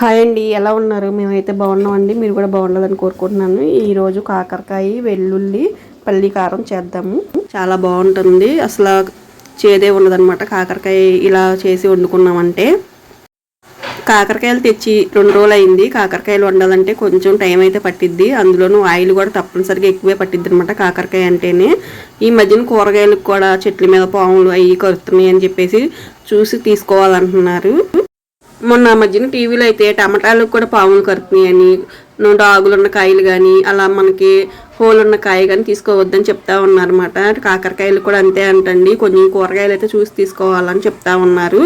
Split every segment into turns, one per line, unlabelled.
Hi అండి ఎలా ఉన్నారు? మేమైతే బాగున్నామండి మీరు కూడా బాగుండాలని కోరుకుంటున్నాను. ఈరోజు కాకరకాయ వెల్లుల్లి పల్లి కారం చేద్దాము. చాలా బాగుంటుంది. అసలు చేదే ఉండదనమాట కాకరకాయ ఇలా చేసి వండుకున్నామంటే. కాకరకాయలు తెచ్చి రెండు రోజులు అయింది కాకరకాయలు వండాలంటే కొంచెం టైం అయితే పట్టిద్ది. అందులోనూ ఆయిల్ కూడా తప్పనిసరిగా ఎక్కువే పట్టిద్ది అనమాట కాకరకాయ అంటేనే. ఈ మధ్యన కూరగాయలకు కూడా చెట్ల మీద పాములు అవి కరుతున్నాయి అని చెప్పేసి చూసి తీసుకోవాలంటున్నారు. మొన్న మధ్యన టీవీలో అయితే టమాటాలకు కూడా పాములు కరుతున్నాయని డాగులున్న కాయలు కానీ అలా మనకి హోల్ ఉన్న కాయ కానీ తీసుకోవద్దని చెప్తా ఉన్నారన్నమాట. కాకరకాయలు కూడా అంతే అంటండి. కొంచెం కూరగాయలు అయితే చూసి తీసుకోవాలని చెప్తా ఉన్నారు.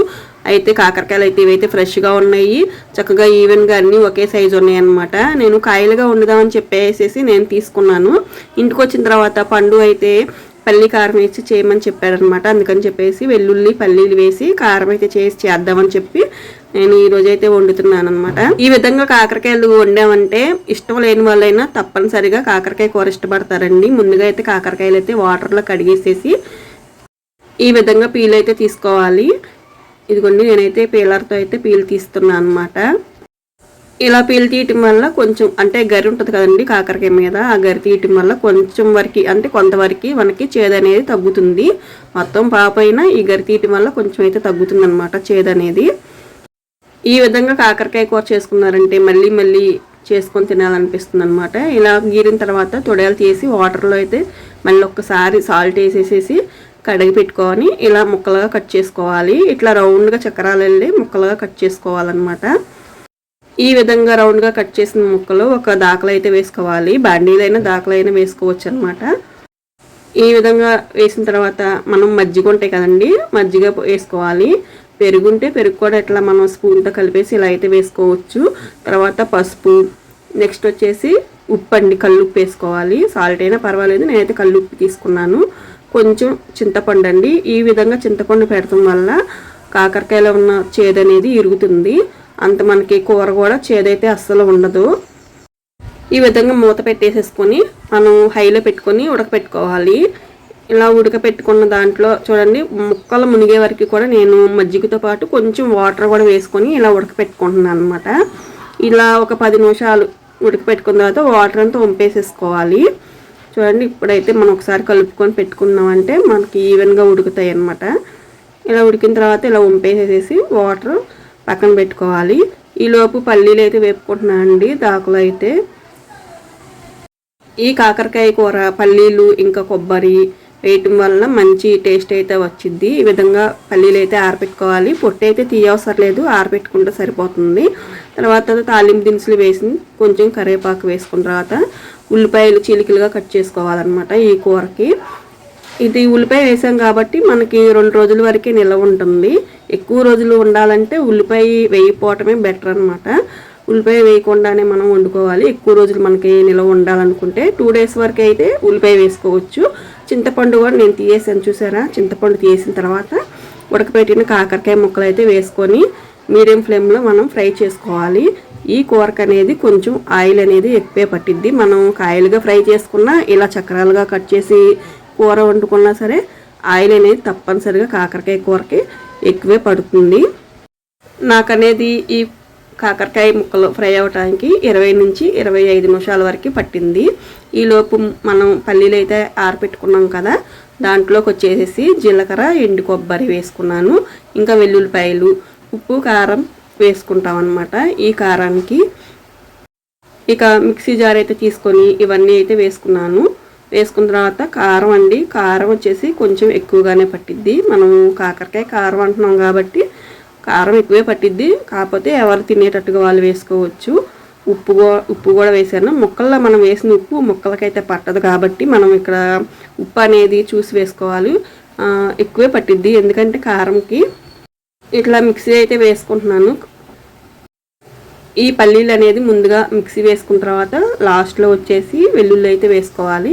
అయితే కాకరకాయలు అయితే ఇవైతే ఫ్రెష్గా ఉన్నాయి. చక్కగా ఈవెన్గా అన్నీ ఒకే సైజు ఉన్నాయి అనమాట నేను కాయలుగా వండుదామని చెప్పేసేసి నేను తీసుకున్నాను. ఇంటికి వచ్చిన తర్వాత పండు అయితే పల్లి కారం వేసి చేయమని చెప్పారనమాట. అందుకని చెప్పేసి వెల్లుల్లి పల్లీలు వేసి కారం అయితే చేసి చేద్దామని చెప్పి నేను ఈ రోజు అయితే వండుతున్నాను అనమాట ఈ విధంగా కాకరకాయలు వండామంటే ఇష్టం లేని వాళ్ళైనా తప్పనిసరిగా కాకరకాయ కూర ఇష్టపడతారండి. ముందుగా అయితే కాకరకాయలు అయితే వాటర్లో కడిగేసేసి ఈ విధంగా పీలు అయితే తీసుకోవాలి. ఇదిగోండి నేనైతే పీలర్తో అయితే పీల్ తీస్తున్నాను అనమాట ఇలా పీల్ తీయటం వల్ల కొంచెం అంటే గరి ఉంటుంది కదండి కాకరకాయ మీద ఆ గరి తీయటం వల్ల కొంచెం వరకు అంటే కొంతవరకు మనకి చేదు అనేది తగ్గుతుంది. మొత్తం పాపైన ఈ గరి తీయటం వల్ల కొంచెం అయితే తగ్గుతుంది అనమాట చేదు అనేది. ఈ విధంగా కాకరకాయ కూర చేసుకున్నారంటే మళ్ళీ మళ్ళీ చేసుకొని తినాలనిపిస్తుంది అనమాట ఇలా గీరిన తర్వాత తొడయాలు తీసి వాటర్లో అయితే మళ్ళీ ఒక్కసారి సాల్ట్ వేసేసేసి కడిగి పెట్టుకొని ఇలా ముక్కలుగా కట్ చేసుకోవాలి. ఇట్లా రౌండ్గా చక్రాలు వెళ్ళి ముక్కలుగా కట్ చేసుకోవాలన్నమాట. ఈ విధంగా రౌండ్గా కట్ చేసిన ముక్కలు ఒక దాఖలు అయితే వేసుకోవాలి. బాండీలైనా అయినా వేసుకోవచ్చు అనమాట ఈ విధంగా వేసిన తర్వాత మనం మజ్జిగ ఉంటాయి కదండి మజ్జిగ వేసుకోవాలి. పెరుగుంటే పెరుగు కూడా ఇట్లా మనం స్పూన్తో కలిపేసి ఇలా అయితే వేసుకోవచ్చు. తర్వాత పసుపు నెక్స్ట్ వచ్చేసి ఉప్పు అండి కల్లుప్పు వేసుకోవాలి. సాల్ట్ అయినా పర్వాలేదు నేనైతే కల్లుప్పు తీసుకున్నాను. కొంచెం చింతపండు అండి. ఈ విధంగా చింతపండు పెడతాం వల్ల కాకరకాయలో ఉన్న చేదు అనేది ఇరుగుతుంది. అంత మనకి కూర కూడా చేదైతే అస్సలు ఉండదు. ఈ విధంగా మూత పెట్టేసేసుకొని మనం హైలో పెట్టుకొని ఉడకపెట్టుకోవాలి. ఇలా ఉడకపెట్టుకున్న దాంట్లో చూడండి ముక్కలు మునిగే వరకు కూడా నేను మజ్జిగతో పాటు కొంచెం వాటర్ కూడా వేసుకొని ఇలా ఉడకపెట్టుకుంటున్నాను అనమాట ఇలా ఒక పది నిమిషాలు ఉడకపెట్టుకున్న తర్వాత వాటర్ అంతా వంపేసేసుకోవాలి. చూడండి ఇప్పుడైతే మనం ఒకసారి కలుపుకొని పెట్టుకున్నామంటే మనకి ఈవెన్గా ఉడుకుతాయి అనమాట ఇలా ఉడికిన తర్వాత ఇలా ఉంపేసేసి వాటర్ పక్కన పెట్టుకోవాలి. ఈలోపు పల్లీలు అయితే వేపుకుంటున్నానండి దాకులు అయితే. ఈ కాకరకాయ కూర పల్లీలు ఇంకా కొబ్బరి వేయటం వల్ల మంచి టేస్ట్ అయితే వచ్చింది ఈ విధంగా పల్లీలు అయితే ఆరపెట్టుకోవాలి. పొట్టు అయితే తీయవసరం లేదు ఆరపెట్టుకుంటే సరిపోతుంది. తర్వాత తాలింపు దినుసులు వేసి కొంచెం కరివేపాకు వేసుకున్న తర్వాత ఉల్లిపాయలు చిలికలుగా కట్ చేసుకోవాలన్నమాట ఈ కూరకి. ఇది ఉల్లిపాయ వేసాం కాబట్టి మనకి రెండు రోజుల వరకే నిల్వ ఉంటుంది. ఎక్కువ రోజులు ఉండాలంటే ఉల్లిపాయ వేయిపోవటమే బెటర్ అనమాట ఉల్లిపాయ వేయకుండానే మనం వండుకోవాలి. ఎక్కువ రోజులు మనకి నిల్వ ఉండాలనుకుంటే టూ డేస్ వరకు అయితే ఉల్లిపాయ వేసుకోవచ్చు. చింతపండు కూడా నేను తీసేసాను చూసారా? చింతపండు తీసిన తర్వాత ఉడకపెట్టిన కాకరకాయ ముక్కలు అయితే వేసుకొని మీడియం ఫ్లేమ్లో మనం ఫ్రై చేసుకోవాలి. ఈ కూరకు అనేది కొంచెం ఆయిల్ అనేది ఎక్కువే పట్టిద్ది. మనం కాయలుగా ఫ్రై చేసుకున్నా ఇలా చక్రాలుగా కట్ చేసి కూర వండుకున్నా సరే ఆయిల్ అనేది తప్పనిసరిగా కాకరకాయ కూరకి ఎక్కువే పడుతుంది. నాకనేది ఈ కాకరకాయ ముక్కలు ఫ్రై అవ్వటానికి ఇరవై నుంచి ఇరవై ఐదు నిమిషాల వరకు పట్టింది. ఈలోపు మనం పల్లీలు అయితే ఆరపెట్టుకున్నాం కదా దాంట్లోకి వచ్చేసేసి జీలకర్ర ఎండు కొబ్బరి వేసుకున్నాను. ఇంకా వెల్లుల్లిపాయలు ఉప్పు కారం వేసుకుంటాం అనమాట ఈ కారానికి ఇక మిక్సీ జార్ అయితే తీసుకొని ఇవన్నీ అయితే వేసుకున్నాను. వేసుకున్న తర్వాత కారం అండి. కారం వచ్చేసి కొంచెం ఎక్కువగానే పట్టిద్ది. మనం కాకరకాయ కారం అంటున్నాం కాబట్టి కారం ఎక్కువే పట్టిద్ది. కాకపోతే ఎవరు తినేటట్టుగా వాళ్ళు వేసుకోవచ్చు. ఉప్పు ఉప్పు కూడా వేసాను. ముక్కల్లో మనం వేసిన ఉప్పు ముక్కలకైతే పట్టదు కాబట్టి మనం ఇక్కడ ఉప్పు అనేది చూసి వేసుకోవాలి. ఎక్కువే పట్టిద్ది. ఎందుకంటే కారంకి ఇట్లా మిక్సీ అయితే వేసుకుంటున్నాను. ఈ పల్లీలు అనేది ముందుగా మిక్సీ వేసుకున్న తర్వాత లాస్ట్లో వచ్చేసి వెల్లుల్లి అయితే వేసుకోవాలి.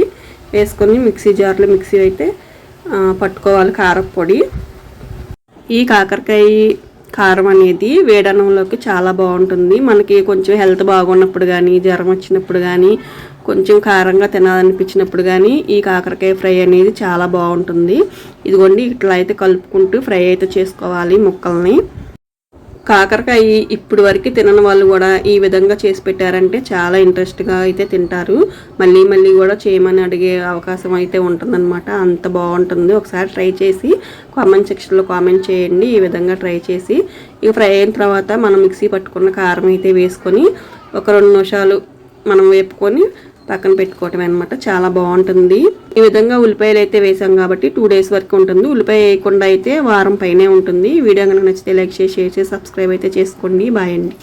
వేసుకొని మిక్సీ జార్లో మిక్సీ అయితే పట్టుకోవాలి కారపొడి ఈ కాకరకాయ కారం అనేది వేడనంలోకి చాలా బాగుంటుంది. మనకి కొంచెం హెల్త్ బాగున్నప్పుడు కానీ జ్వరం వచ్చినప్పుడు కానీ కొంచెం కారంగా తినాలనిపించినప్పుడు కానీ ఈ కాకరకాయ ఫ్రై అనేది చాలా బాగుంటుంది. ఇదిగోండి ఇట్లా అయితే కలుపుకుంటూ ఫ్రై అయితే చేసుకోవాలి ముక్కల్ని. కాకరకాయ ఇప్పుడు వరకు తినని వాళ్ళు కూడా ఈ విధంగా చేసి పెట్టారంటే చాలా ఇంట్రెస్ట్గా అయితే తింటారు. మళ్ళీ మళ్ళీ కూడా చేయమని అడిగే అవకాశం అయితే ఉంటుందన్నమాట. అంత బాగుంటుంది. ఒకసారి ట్రై చేసి కామెంట్ సెక్షన్లో కామెంట్ చేయండి. ఈ విధంగా ట్రై చేసి ఇక ఫ్రై అయిన తర్వాత మనం మిక్సీ పట్టుకున్న కారం అయితే వేసుకొని ఒక రెండు నిమిషాలు మనం వేపుకొని పక్కన పెట్టుకోవటం అనమాట చాలా బాగుంటుంది. ఈ విధంగా ఉల్లిపాయలు అయితే వేసాం కాబట్టి టూ డేస్ వరకు ఉంటుంది. ఉల్లిపాయ వేయకుండా అయితే వారం పైనే ఉంటుంది. వీడియో కనుక నచ్చితే లైక్ చేసి షేర్ చేసి సబ్స్క్రైబ్ అయితే చేసుకోండి. బాయ్ అండి.